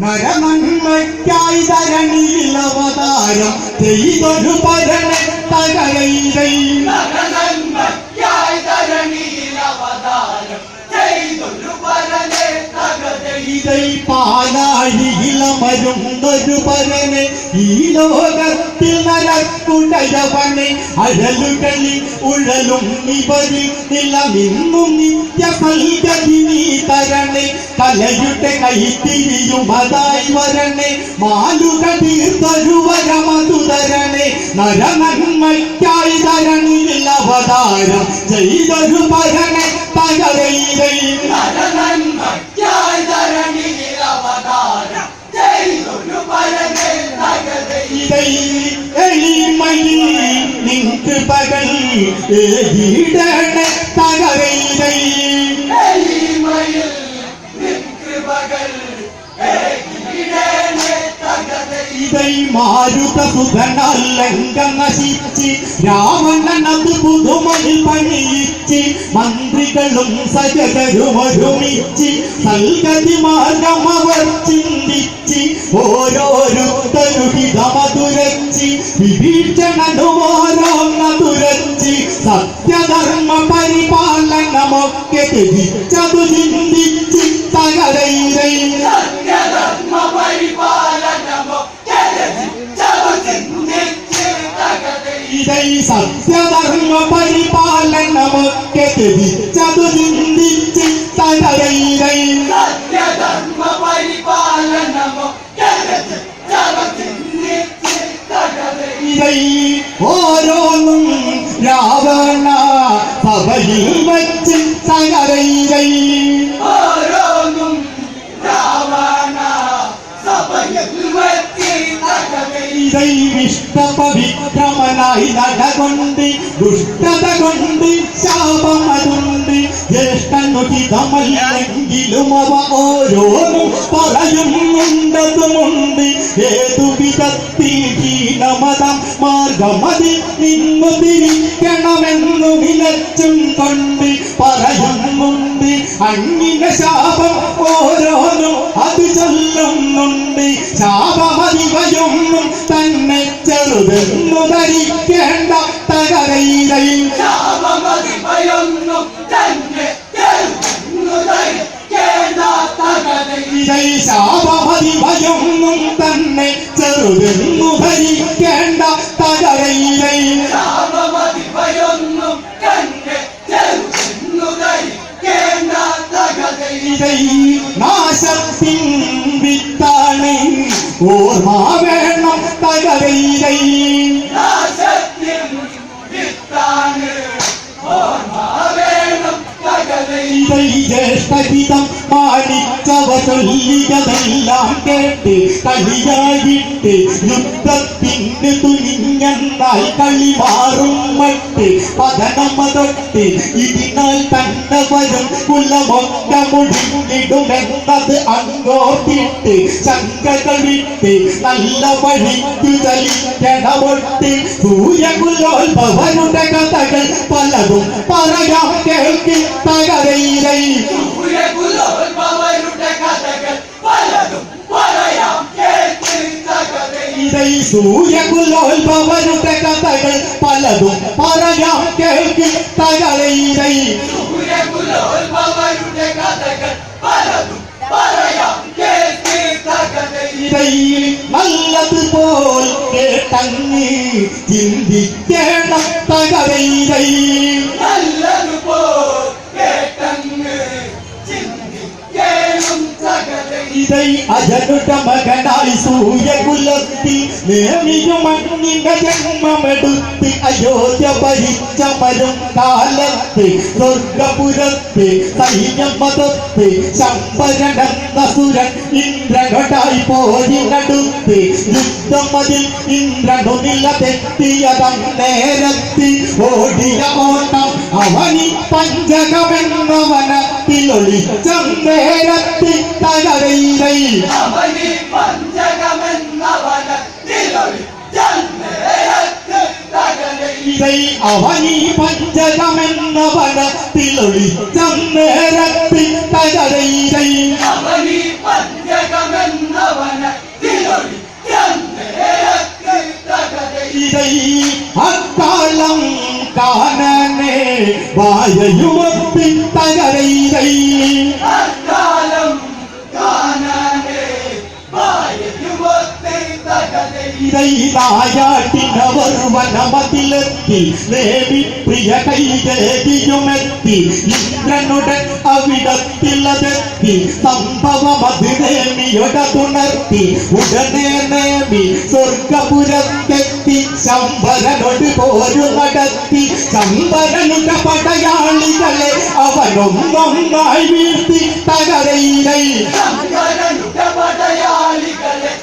നരനന്മയ്ക്കായി ധരണിയിൽ അവതാരം ചെയ്തൊരു പരണ തകരൈതൈ ഇതൈ പാലാഴിയിലമരുന്നൊരു പരനെ ഈ ലോകത്തിൽ നരക്കുടയവനെ അഴലുകളിൽ ഉഴലും ഇവരിൽ നിലമിന്നും നിത്യ സൽഗതി നീ തരണേ കലയുടെ കൈത്തിരിയുമതായി വരണേ മാലുക തീർത്തരുവരമതു തരണേ നരനന്മയ്ക്കായി ധരണിയിൽ അവതാരം ചെയ്തൊരു പരനെ തകരൈതൈ നന്മയ്ക്കായി ധരണിയിൽ അവതാരം ചെയ്തൊരു പരനെ തകതൈ ഇതൈ എളിമയിൽ നിൻക്ക് പകൽ ഏകിടണ തകരൈതൈ എളിമയിൽ ഇതൈ മാരുത സുധനല്ലങ്ക നശിച്ച് രാവണനത് പുതുമയിൽ പണിയിച്ച്. മന്ത്രികളും സജകരും ഒരുമിച്ച് സൽഗതി മാർഗം അവർ ചിന്തിച്ച്. ഓരോരുത്തരു ഹിതമതുരച്ച് വിഭീഷണനുമോരോന്നതുരച്ച് സത്യധർമ്മ പരിപാലനമൊക്കെ തിരിച്ചതു ചിന്തിച്ച്. തകരൈരൈ സത്യധർമ്മ പരിപാലനമോ ഇതൈ സത്യധർമ്മ പരിപാലനമൊക്കെ ത്യജിച്ചതു ചിന്തിച്ച് തകരൈരൈ സത്യധർമ്മ പരിപാലനമോ രചിച്ചതു ചിന്തിച്ച് തകതൈ ഇതൈ ഓരോന്നും രാവണ സഭയിൽ വച്ച് തകരൈരൈ തകതൈ ഇതൈ വിഷ്ണപവിക്രമനായി നടകൊണ്ട് ദുഷ്ടത കൊണ്ട് ശാപമതുണ്ട് ജ്യേഷ്ഠനുചിതമല്ലെങ്കിലും അവ ഓരോന്നും പറയുന്നുണ്ടതുമുണ്ട് ഏതു വിധത്തിൽ ഹീനമതം മാർഗമതി നിന്നു തിരിക്കണമെന്നു വിലച്ചും കൊണ്ട് പറയുന്നുണ്ട്. അങ്ങിനെ ശാപം ഓരോന്നും അത് ചൊല്ലുന്നുണ്ട്. ശാപമതിവയൊന്നും തന്നെ ചെറുതെന്നു ധരിക്കേണ്ട തകരയിലയിൽ ശാപമതിവയൊന്നും തന്നെ ചെറുതെന്നു ധരിക്കേണ്ട തകരയിലയിൽ നാശത്തിൻ ഓർമ്മ വേണം തകരയിലൈ നാശത്തിൻ വിത്താണ് ഓർമ്മ വേണം തകതൈ ഇതൈ ജ്യേഷ്ഠഹിതം മാനിച്ചവ ചൊല്ലിയതെല്ലാം കേട്ട് കളിയായിട്ട് യുദ്ധത്തിന് തുനിഞ്ഞെന്നാൽ കളി മാറും മട്ട് പതനമതൊട്ട് ഇതിനാൽ തന്നെ വരും കുലമൊക്കെ മുടിഞ്ഞിടുമെന്നത് അങ്ങോട്ടിട്ട് ശങ്കകൾ വിട്ട് നല്ല വഴിക്കു ചലിക്കണമൊട്ട് സൂര്യകുലോത്ഭവരുടെ കഥകൾ പലതും പറയാം കേൾക്കി തകരയിലൈ സൂര്യകുലോത്ഭവരുടെ കഥകൾ പലതും പറയാം കേട്ട് തകതൈ ഇതൈ സൂര്യകുലോത്ഭവരുടെ കഥകൾ പലതും പറയാം കേൾക്കി തകരയിലൈ സൂര്യകുലോത്ഭവരുടെ കഥകൾ പലതും പറയാം കേട്ട് തകതൈ ഇതൈ നല്ലതുപോൽ കേട്ടങ്ങ് ചിന്തിക്കണം തകരയിലൈ നല്ലതുപോൽ കേട്ടങ്ങ് തകതൈ ഇതൈ അജനുട മകനായി സൂര്യകുലത്തിൽ നേമിയും മണ്ണിന്റെ ജന്മമെടുത്ത് അയോധ്യ ഭരിച്ചമരും കാലത്ത് സ്വർഗപുരത്ത് സൈന്യം മതത്ത് ശമ്പരനെന്ന സുരൻ ഇന്ദ്രഘടായി പോയിനടുത്ത് യുദ്ധമതിൽ ഇന്ദ്രനു നിലതെത്തിയതം നേരത്ത് ഓടിയ ഓട്ടം അവനി പഞ്ചകമെന്ന വനത്തിലൊളിച്ചം നേരത്ത് തകരയിലൈ இல்லை അവനി പഞ്ചകമെന്നവട തിളൊളി ചന്നേരത്തിൽ തകടയിരൈ അവനി പഞ്ചകമെന്നവന തിളൊളി இதை அக்காலம் காணனே வாயையுமப்பின் தகரை തകതൈ ഇതൈതായാട്ടിനവർ വനമതിലെത്തി ദേവി പ്രിയ കൈകേതിയുമെത്തി ഇന്ദ്രനുടെ അവിടത്തിലതെത്തി. സംഭവം അത് തുണർത്തി ഉടനെ നേമി സ്വർഗപുരത്തെത്തി. ശമ്പരനോട് പോരു നടത്തി. ശമ്പരനുടെ പടയാളികളെ അവനൊന്നൊന്നായി വീഴ്ത്തി. തകരയിലൈ ശങ്കരനുടെ പടയാളികളെ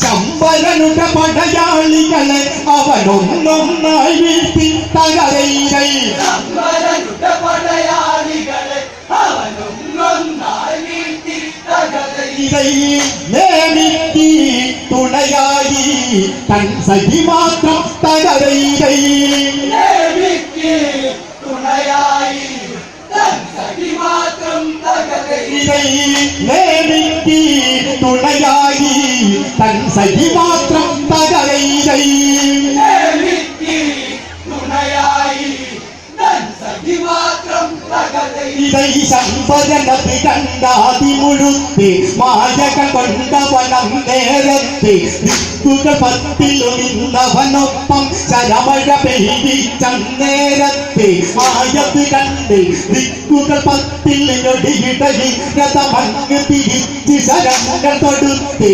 ശമ്പരനുടെ പടയാളികളെ അവനൊന്നൊന്നായി വീഴ്ത്തി തകരയിലൈ ശങ്കരനുടെ പടയാളികളെ അവനും നന്നായി വീഴ്ത്തി തകതൈ ഇതൈ ഇതൈ ശമ്പരനത് കണ്ടാതി മുഴുത്തി മായക കൊണ്ടവനം നേരത്തെ. ദിക്കുകൾ പത്തിലു നിന്നവനൊപ്പം ശരമഴ പെയ്യിച്ച നേരത്തെ. ആയത് കണ്ട് ദിക്കുകൾ പത്തിൽ ഞൊടിയിടയിൽ രഥമങ്ങ് തിരിച്ച് ശരങ്ങൾ തൊടുത്ത്.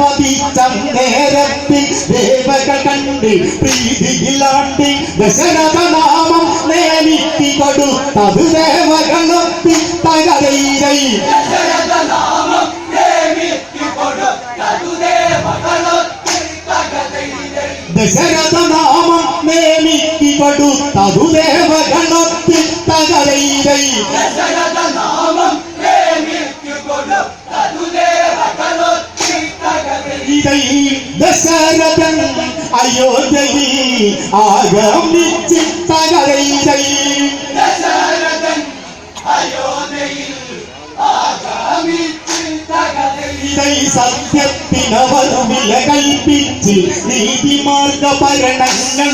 വധിച്ച നേരത്തെ ദേവകൾ കണ്ട് പ്രീതിയിലാണ്ട് ദശരഥ നാമം നേമിക്ക് കൊടുത്തത് ദേവകളൊത്തി തകരയിലൈ ദശരഥനാമം ദേവിക്ക് കൊടുത്തതു ദേവകളൊത്തി തകരയിലൈ ദശരഥനാമം ദേവിക്ക് കൊടുത്തതു ദേവകളൊത്തി തകതൈ ഇതൈ ദശരഥൻ അയോധ്യയിൽ ആഗമിച്ച് തകരയിലൈ ദശരഥൻ അയോധ്യയിൽ ഇതൈ സത്യത്തിനവർ വില കൽപ്പിച്ച് നീതിമാർഗ ഭരണങ്ങൾ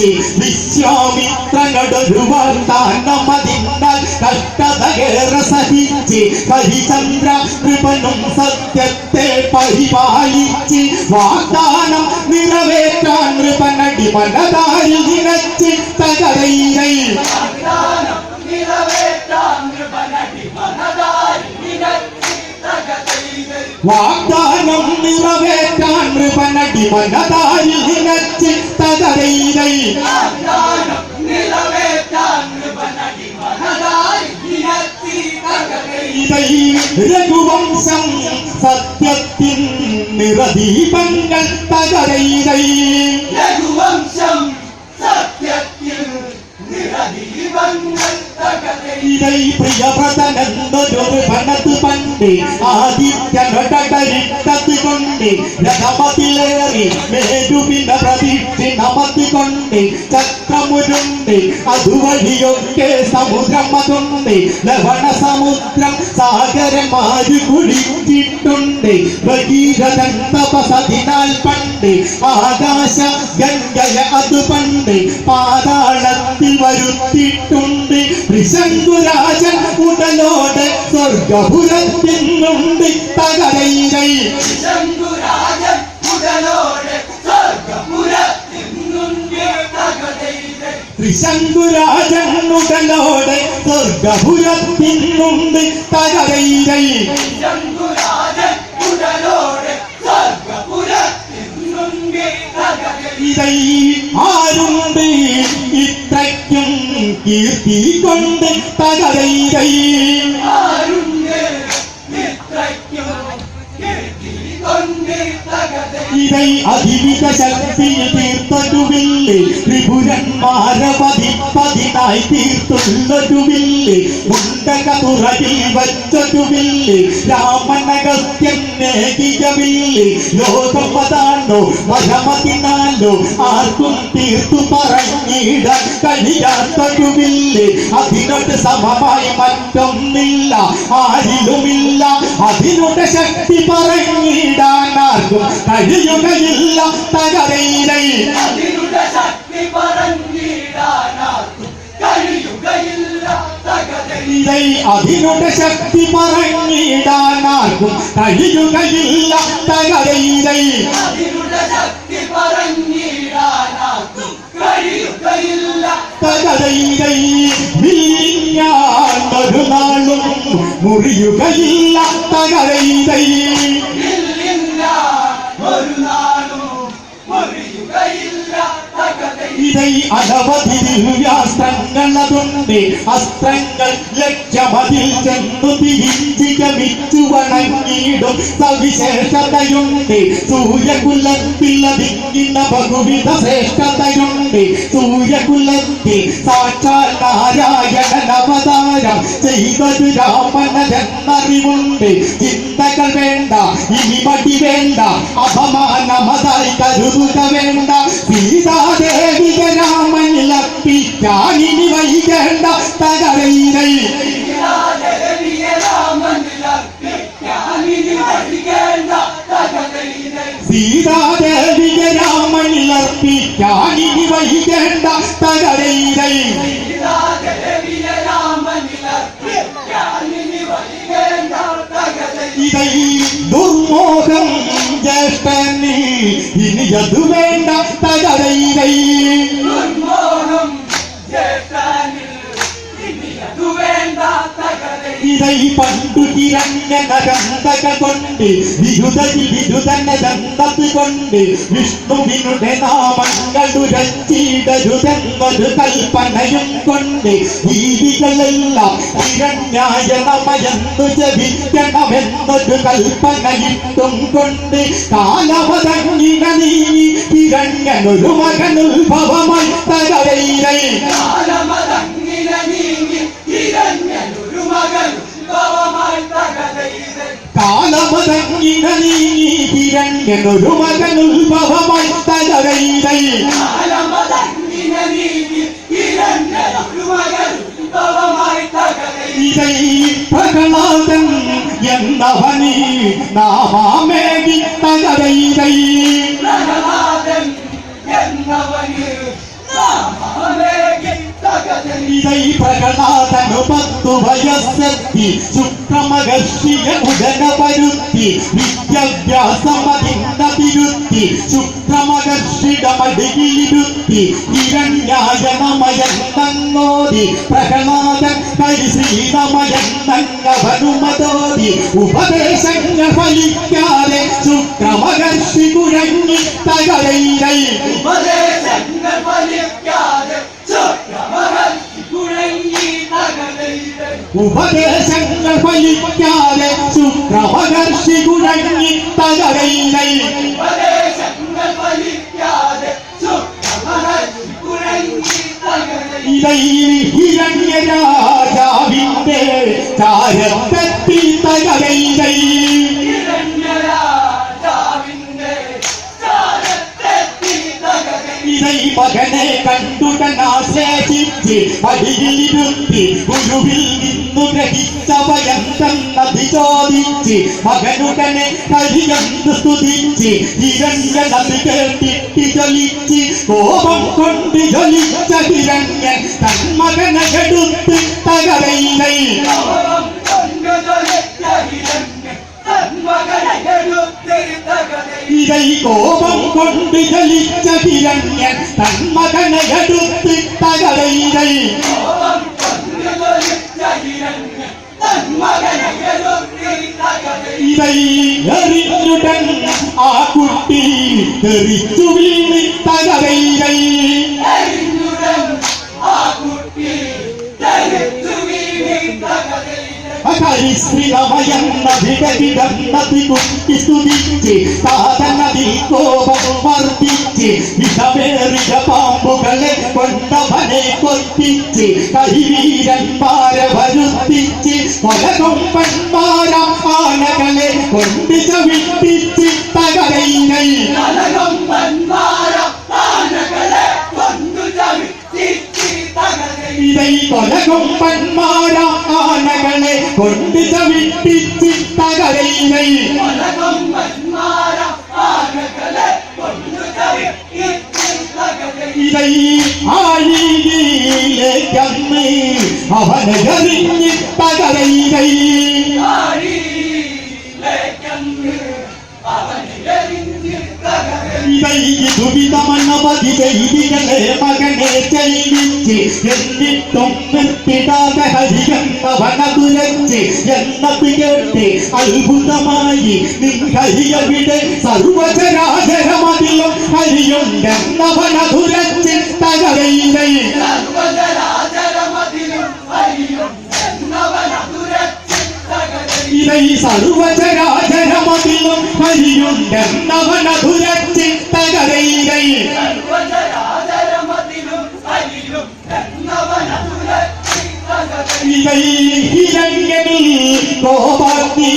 നയിച്ച് വിശ്വാമിത്രനോടൊരു വാഗ്ദാനമതിന്നാൽ കഷ്ടതകേറെ സഹിച്ച് ഹരിചന്ദ്ര കൃപനും സത്യത്തെ പരിപാലിച്ച് വാഗ്ദാനം നിറവേറ്റാൻ നൃപനടി മനതാരി നിനച്ച് തകരയിലൈ വാഗ്ദാനം വാഗ്ദാനം നിറവേറ്റാൻ നൃപനടി മനതാരി ഇതൈ രഘുവംശം സത്യത്തിൻ നിറദീപങ്ങൾ തകരയിലൈ രഘുവംശം തകതൈ ഇതൈ പ്രിയവ്രതനെന്നൊരു പണത്ത് പണ്ട് ആദിത്യനൊടരിട്ടത് കൊണ്ട് രഥമതിലേറി മേരുവിന പ്രതീക്ഷിണമത് കൊണ്ട് ചക്രമുരുണ്ട്. അതുവഴിയൊക്കെ സമുദ്രം അതുണ്ട് ലവണ സമുദ്രം സാഗരന്മാര് കുടിച്ചിട്ടുണ്ട് ഭഗീരഥൻ തപസതിനാൽ പണ്ട് ആകാശ ഗംഗയ അത് പണ്ട് പാതാളത്തിൽ വരുത്തിയിട്ടുണ്ട് ത്രിശങ്കുരാജൻ ഉടലോടെ സ്വർഗപുരത്തിനുണ്ട് തകരയിരൈ ശങ്കുരാജൻ ഉടലോടെ സ്വർഗപുരത്തിനുണ്ട് തകരയിരൈ ഇതൈ ആരുണ്ട്? കീർത്തി കൊണ്ട് തകരയിലൈ ആരുണ്ട് ഇത്രയ്ക്കും കീർത്തി കൊണ്ട് തകതൈ ഇതൈ തകരൈരൈ അതിവിധ ശക്തിയിൽ തീർത്തൊരുവില്ലേ ത്രിപുരന്മാരെ പതിപ്പതിനായി തീർത്തുള്ളൊരുവില്ലേ ഉണ്ടക തുറകിൽ വച്ചൊരുവില്ലേ രാമനഗസ്യം നേകിയവില്ലേ ലോകം അതാണ്ടോ മരമതിനാലോ ആർക്കും തീർത്തു പറഞ്ഞിടാൻ കഴിയാത്തൊരുവില്ലേ. അതിനോട് സമമായി മറ്റൊന്നില്ല ആരിലുമില്ല. അതിനോട് ശക്തി പറഞ്ഞിടാൻ ആർക്കും കഴിയുകയില്ല തകരയിലൈ അതിനുടെ ശക്തി പറഞ്ഞിടാനാർക്കും ഇതൈ അതിനുടെ ശക്തി പറഞ്ഞിടാൻ ആർക്കും കഴിയുകയില്ല തകരയിലൈ പറഞ്ഞിടാനാർക്കും തകരയിലൈ ഞാൻ ഒരു മുറിയുകയില്ല തകരയിലൈ ഒരു നാളും മുറിയുകയില്ല ഇതൈ അനവധി ദിവ്യാസ്ത്രങ്ങളതുണ്ട് അസ്ത്രങ്ങൾ ലക്ഷ്യമതിൽ ചെന്നു തിരിച്ചു ഗമിച്ചു വണങ്ങിയിടും സവിശേഷതയുണ്ട്. സൂര്യകുലത്തിൽ അതിങ്ങിന ബഹുവിധ ശ്രേഷ്ഠതയുണ്ട് സൂര്യകുലത്തിൽ സാക്ഷാൽ നാരായണൻ അവതാരം ചെയ്തൊരു രാമനെന്നറിവുണ്ട് ചിന്തകൾ വേണ്ട ഇനി മടി വേണ്ട അപമാനമതായി കരുതുക വേണ്ട. സീതാദേവിക രാമനിലപ്പിക്കാനിനി വൈകേണ്ട തകരയിലൈ ദേവിയെ രാമനിലർപ്പിക്കാനിനി വഴികേണ്ട തകതൈ സീതാദേവിക രാമനിലർപ്പിക്കാനിനി വൈകേണ്ട തകരയിലൈ ദേവിയെ രാമനിലർപ്പിക്കാനിനി വഴികേണ്ട തകതൈ ഇതൈ ദുർമോഹം ജ്യേഷ്ഠന് ഇനി അത് വേണ്ട തകതൈ ഇതൈ പണ്ടു തിരഞ്ഞ നരന്തക കൊണ്ട് വിരുദതി വിരുദന ദന്തത് കൊണ്ട് വിഷ്ണുവിനുടെ നാമങ്ങൾ ഉരച്ചിടരുതെന്നൊരു കൽപ്പനയും കൊണ്ട് ജീവികളെല്ലാം തിരഞ്ഞായണമയെന്നു ജപിക്കണമെന്നൊരു കൽപ്പനയിട്ടും കൊണ്ട് കാലവതങ്ങിന നീങ്ങി തിരഞ്ഞനൊരു മകനുത്ഭവമായി തകരയിലൈ കാലമതങ്ങിന നീങ്ങി തിരഞ്ഞൊരു മകൻ காலமதங்கினி நீ பிறந்தன் ஒரு மகன் உல்பவமாய் தகரைதை இதை பகலாதன் என்னவனி நாமாமேவி தகரைதை என்னவனி நாமாமே പ്രഹ്ലാദൻ എന്നവനി നാമാമേകി തകരയിലൈ പ്രഹ്ലാദൻ എന്നവന് നാമമേകി തകതൈ ഇതൈ പ്രഹ്ലാദനു പത്തു വയസ്സെത്തി. ശുക്രമഹർഷിയ ഉടന വരുത്തി വിദ്യാഭ്യാസമതിന്ന തിരുത്തി. ശുക്രമഹർഷിടമടിയിലിരുത്തി ഹിരണ്യായനമയന്നോതി. പ്രഹ്ലാദൻ പരിശ്രീതമയന്നവനുമതോതി ഉപദേശങ്ങൾ ഫലിക്കാതെ ശുക്രമഹർഷി കുഴങ്ങി തകരൈ ഉപദേശങ്ങൾ ഫലിക്കാതെ ഉപദേശങ്ങൾ ഫലിക്കാതെ ശുക്രമഹർഷി കുഴങ്ങി തകരയിലൈ ഇതൈ ഹിരണ്യ രാജാവിന്റെ ചാരത്തെത്തി തകരയിലൈ മകനെ കണ്ടുടനാശേഷിച്ച് അടിയിലിരുത്തി ഗുരുവിൽ നിന്നു ഗ്രഹിച്ച ഭയം തന്നതി ചോദിച്ച് മകനുടനെ കരികന്ന് സ്തുതിച്ച് ഹിരണ്യനത് കേട്ടിട്ട് ജ്വലിച്ച് കോപം കൊണ്ട് ജ്വലിച്ച ഹിരണ്യൻ തൻ മകനെ എടുത്ത് തകരയിലൈ ലോകം കൊണ്ട് ജ്വലിച്ച ഹിരണ്യൻ തൻ മകനെ എടുത്ത് തകതൈ ഇതൈ ഇതൈ എറിഞ്ഞുടൻ ആ കുട്ടി തെറിച്ചു വീണ് തകരയിലൈ ആ കുട്ടി സ്തുതിച്ച് സാധനതിൽ കോപം വർദ്ധിച്ച് വിഷമേറിയ പാമ്പുകളെ കൊണ്ടവനെ കൊത്തിച്ച് കരിവീരന്മാരെ വരുത്തിച്ച് കൊലകൊമ്പന്മാരാം ആനകളെ കൊണ്ട് ചവിട്ടിച്ച് തകരയിനെ കലകമ്പന്മാരം ആനകളെ ഇതൈ കൊലകൊമ്പന്മാരാം ആനകളെ കൊണ്ട് ചവിട്ടിച്ച് തകരയിനെ കലകമ്പന്മാരം ആനകളെ കൊണ്ടു ചവിട്ടിച്ച് തകരയിൽ ഇതൈ ആഴിയിലേക്കന്ന് അവനെ എറിഞ്ഞ് തകരയിലെ. ആഴിയിലേക്കങ്ങ് അവനെ എറിഞ്ഞ് തകരയിൽ ഇതൈ ദുരിതമനവധി ചെയ്തികളെ മകനെ ചെയ്യിച്ച് എന്നിട്ടും നിർത്തിടാതെ ഹരികന്നവനതുരച്ച് എന്നത് കേട്ട് അത്ഭുതമായി നിൻ ഹരിയവിടെ സർവചരാചരമതിലും ഹരിയുണ്ടെന്നവനതുരച്ച് തകരയിലെ സർവജരാചരമതിലും ഇതൈ സർവചരാചരമതിലും ഹരിയുണ്ടെന്നവനതുരച്ച് തകരയിലെ സർവജരാചരമതിലും ഹരിയും എന്നവനതുരച്ച് തകരയിൽ ഇതൈ ഹിരണ്യനിൽ കോപാഗ്നി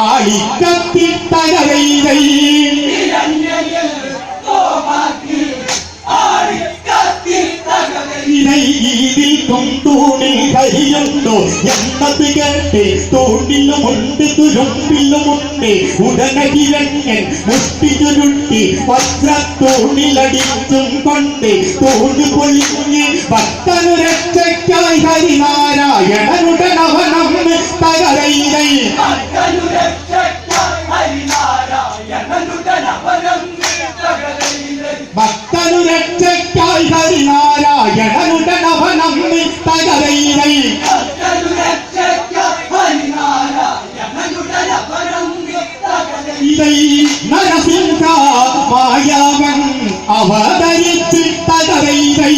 ആളിക്കത്തി തകരയിലെ ഹിരണ്യയിൽ എന്നത് കേട്ട് തൂണിലുമുണ്ട് തുരുമ്പിലുമുണ്ട് ഉടനെ ഹിരണ്യൻ മുഷ്ടി ചുരുട്ടി വസ്ത്രത്തൂണിലടിച്ചും കൊണ്ട് തൂണ് പൊളിഞ്ഞ് ഭക്തനു രക്ഷയ്ക്കായി ഹരിനാരായണനുടനവനം തകരയിലെ ഭക്തനു രക്ഷയ്ക്കായി ഹരിനാരായണനുടനവനം തകരയിലെ பாயாவன் அவதரித்து தகவைவை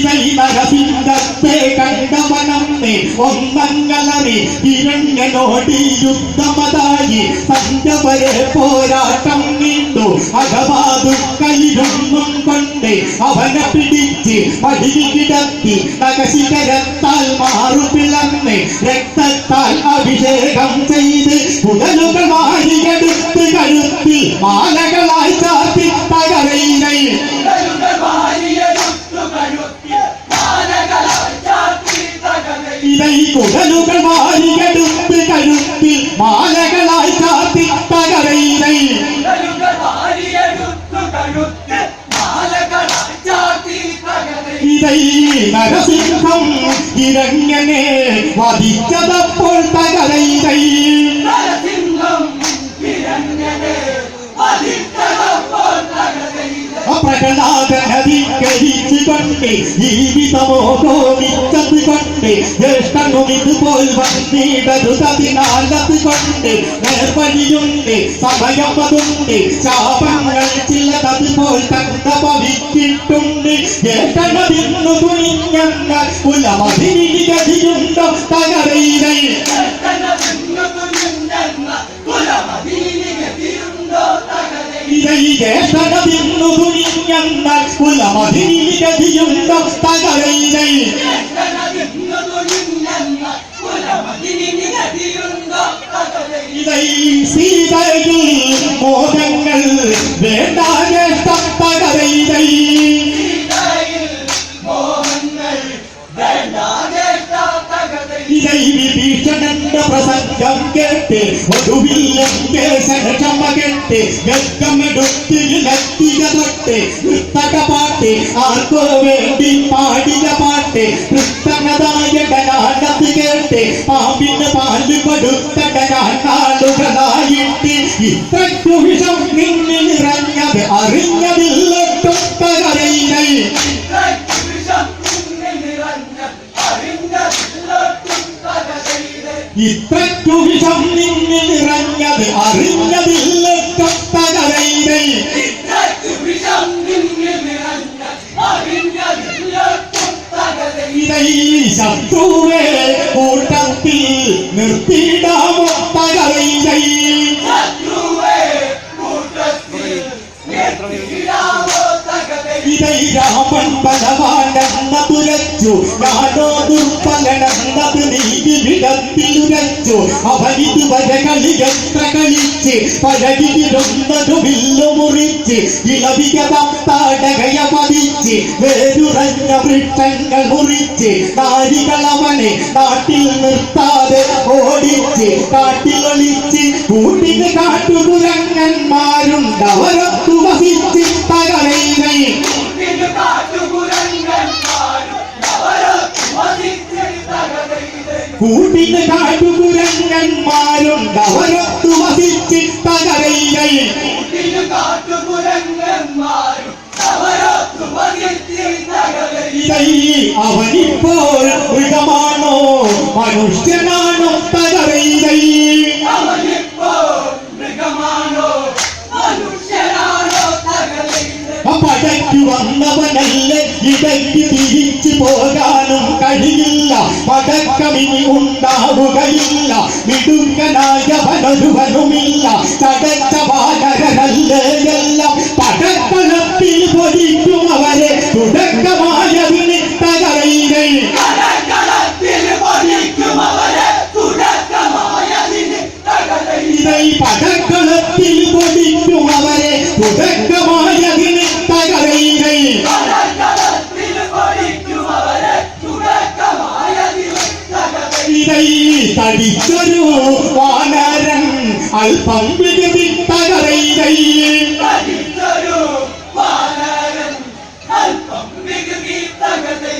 നരസിംഹത്തെ കണ്ടവനമ്മേ ഒന്നങ്ങളറി ഹിരണ്യനോട് യുദ്ധമതായി സന്ധ്യവരെ പോരാട്ടം നീണ്ടു അകവാതു കയ്യിലൊന്നും കൊണ്ട് അവനെ പിടിച്ച് മടിയിൽ കിടത്തി നഗശിഖരത്താൽ മാറു പിളർന്ന്. രക്തത്താൽ അഭിഷേകം ചെയ്ത് കുടലുകൾ വാരിയെടുത്ത് കഴുത്തിൽ മാലകളായി ചാത്തി തകരയിലെ കഴുത്തിൽ മാലകളായി ചാത്തി ഇതൈ നരസിംഹം ഇരങ്ങനെ വധിച്ചതപ്പോൾ തകരയിലെ പ്രഹ്ലാദനധികരിച്ചുകൊണ്ട് ജീവിതമോ തോന്നിച്ചത് കൊണ്ട് ജ്യേഷ്ഠനും ഇതുപോൽ വന്നിടരുതതിനാലത് കൊണ്ട് നേർവഴിയുണ്ട് സമയമതുണ്ട് ശാപങ്ങൾ ചിലതതുപോൽ കണ്ട ഭവിച്ചിട്ടുണ്ട് ജ്യേഷ്ഠനതിന്നു തുണിഞ്ഞങ്ങ കുലമതിരി ഗതിയുണ്ടോ തകരയിലെ ജ്യേഷ്ഠനതിന്നു തുനിഞ്ഞെന്ന കുലമതിനി ഗതിയുണ്ടോ തകരയിൽ ഇതൈ ജ്യേഷ്ഠനതിന്നു തുണിഞ്ഞങ്ങ കുലമതിരി ഗതിയുണ്ടോ തകരയിലെ ജ്യേഷ്ഠനതിന്നു തുനിഞ്ഞെന്ന കുലമതിനി ഗതിയുണ്ടോ തകരയിൽ ഇതൈ സീതയിൽ മോഹങ്ങൾ വേണ്ട കേശക്ഷമ കേട്ട് ഗർഗമെടുത്തിലെത്തിയ തൊട്ട് നൃത്തക പാട്ട് ആർക്കോ വേണ്ടി പാടിയ പാട്ട് കൃഷ്ണനായകനാണത് കേട്ട് പാമ്പിന് പാല് കൊടുത്തടനാളുകളായിട്ട് ഇത്രയ്ക്കു വിഷം കൂട്ടത്തിൽ നിർത്തിയിടാമോ ഇതൈ രാമൻ മുറിച്ച് നാരികളവനെ കാട്ടിൽ നിർത്താതെ ഓടിച്ച് കാട്ടിലൊളിച്ച് കൂട്ടിന് കാട്ടുകുരങ്ങന്മാരുണ്ടവരൊത്തു വസിച്ച് കൂട്ടിന് കാട്ടുകുരങ്ങന്മാരുണ്ടവരൊത്തു വസിച്ച് അവനിപ്പോൾ മൃഗമാണോ മനുഷ്യനാണോ തകരൈ വന്നവനല്ലേ? ഇടയ്ക്ക് തിരിച്ചു പോകാനും കഴിയില്ല. പതക്കമിനി ഉണ്ടാവുകയില്ല. മിടുക്കനായവനൊരുവനുമില്ല തടച്ച വാചകരല്ലേ എല്ലാം. പടക്കളത്തിൽ പതിക്കും അവരെ. തുടക്കമായതിന് ഇതൈ പടക്കളത്തിൽ പൊരിക്കും തടിച്ചൊരു വാനരൻ അല്പം വികൃതി തകരൈതൈ പഠിച്ചൊരു വാനരൻ അല്പം വികൃതി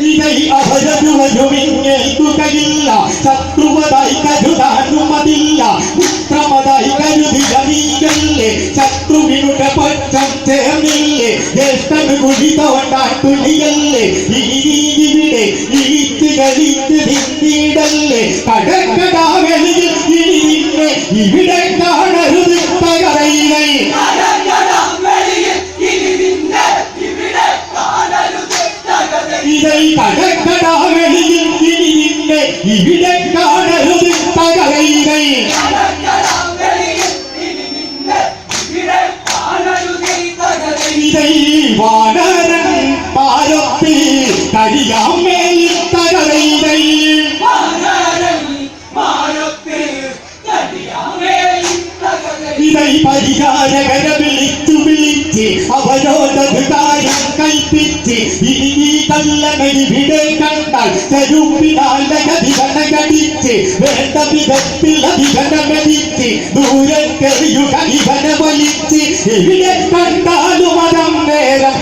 തകതൈ ഇതൈ അവരതുവരുമിങ്ങേൽക്കുകയില്ല ശത്രുവതായി കരുതാനുമതില്ല. പുത്രമതായി കരുതിയ നീയല്ലേ. ശത്രുവിനുടെ പക്ഷം ചേർന്നില്ലേ. ജ്യേഷ്ഠന് കുഴി തോണ്ടാൻ തുണിയല്ലേ നീ ഇവിടെ ഇരിച്ച് കളിച്ച് നിന്നിടല്ലേ കടക്കടാവെളിയിൽ ഇനി നിന്നെ ഇവിടെ കാണരുത്. തകരൈകൾ കടകടം വെളിയിൽ ഇനി നിന്നെ ഇവിടെ കാണരുത് തകതൈ ഇതൈ കടക്കടാവെളിയിൽ കള്ളനെവിടെ കണ്ടാൽ ചെരുപ്പിനാൽ അധികന കടിച്ച് വേണ്ട വിധത്തിൽ അധികന മരിച്ച് ദൂരെ കെറിയുക ഇവന വലിച്ച് എവിടെ കണ്ടാലും അതം നേരം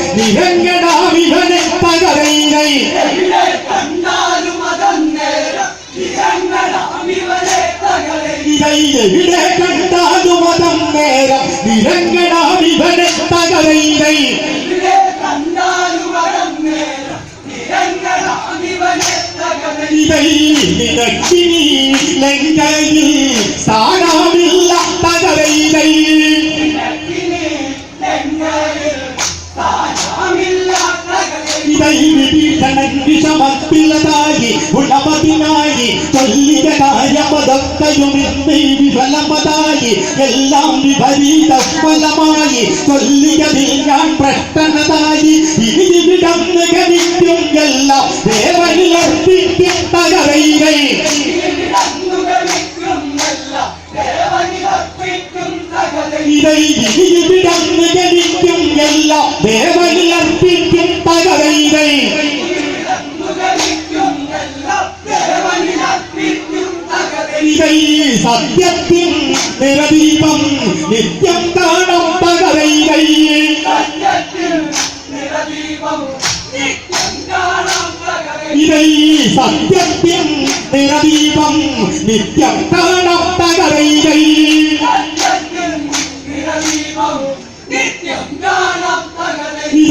അതന്നേരം ഇരങ്ങടാമിവരെ തകതൈ എവിടെ കണ്ടാലും അതം നേരം നിരങ്ങടാവിവനെ തകരൈകൈ എവിടെ தந்தை லட்சுமி நெங்கையில் சாராமில்லா தகவைதை இதை വിഭീഷണൻ വിഷമത്തിലതായി ഗുണപതിനായി ചൊല്ലിയ കാര്യമതൊക്കെയും വിഫലമതായി എല്ലാം വിപരീത ഫലമായി ചൊല്ലിയതിൽ ഞാൻ പ്രശ്നതായി ഇനി വിടന്ന് ഗണിക്കും എല്ലാം ദേവനിൽ അർപ്പിക്കും തകരൈകൈ ഇതൈ ഇനി വിടന്ന് എല്ലാം ദേവനിൽ അർപ്പിക്കും തകരൈകൈ ഇതൈ സത്യത്തിൻ നിരദീപം നിത്യം കാണും തകരൈകൈ ഇതൈ സത്യത്തിൻ നിരദീപം നിത്യം കാണും തകരൈകൈ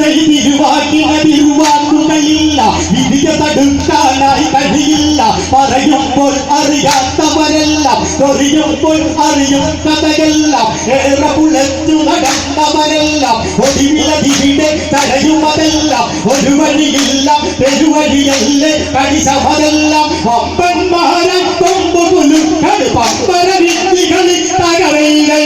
ഇതൈ തിരുവാക്കിന തിരുവാക്കുകയില്ല വിധി ഇത് തടുക്കാനായി കഴിയില്ല. പറയുമ്പോൾ അറിയാത്തവരെല്ലാം കൊറിയുമ്പോൾ അറിയും കഥയെല്ലാം ഏറെ പുലച്ചു നടന്നവരെല്ലാം ഒടുവിലതിവിടെ തടയുമതെല്ലാം ഒരു വഴിയില്ല പെരുവഴിയല്ലേ കടിശമതെല്ലാം അപ്പന്മാരെ കൊമ്പുകുലുക്കൾ പപ്പര വിദ്യകളിൽ തകരയിലെ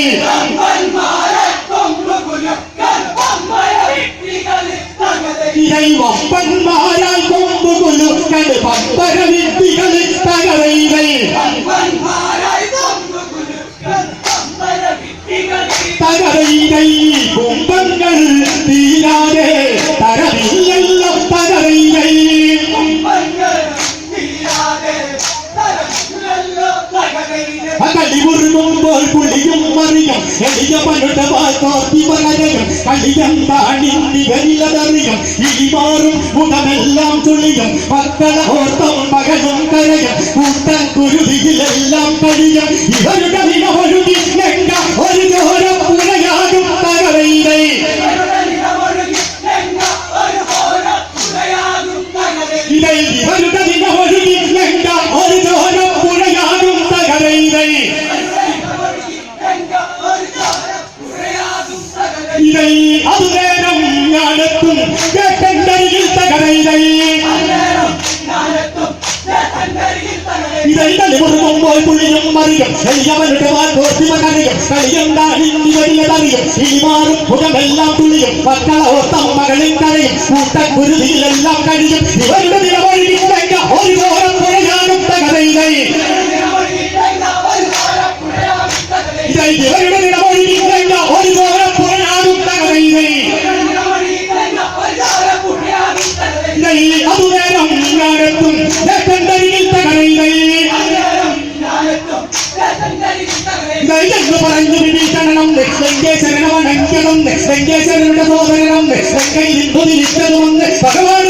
തകതയിൽ ഇതൈ ഇവരുടെ വില ഒഴുകി ലങ്ക തലിമുറുകുമ്പോൾ പുളിയും മറിയും എളിയവരുടെ വാൽ കോർത്തിമറിയും കളിയണ്ടാണിന്തി വലിയതറിയും ഇനിമാറും മുഖമെല്ലാം തുളിയും മക്കള ഓർത്തം മകളിൻ കരയും കൂട്ടൻ കുരുതിയിലെല്ലാം കഴിയും ഇവരുടെ നിലവഴിയില്ലെങ്കിൽ ഒരു ഓരം പുഴയാകും തകരയിലൈ ഇതൈ ഇവരുടെ എന്ന് പറഞ്ഞു വിഭീഷണനം വെങ്കേശ്വരനെ വണങ്ങണം വെങ്കേശ്വരനുടെ സോദരനം വെങ്കയിൽ നിന്നു തിരിച്ചതുമെന്ന് ഭഗവാൻ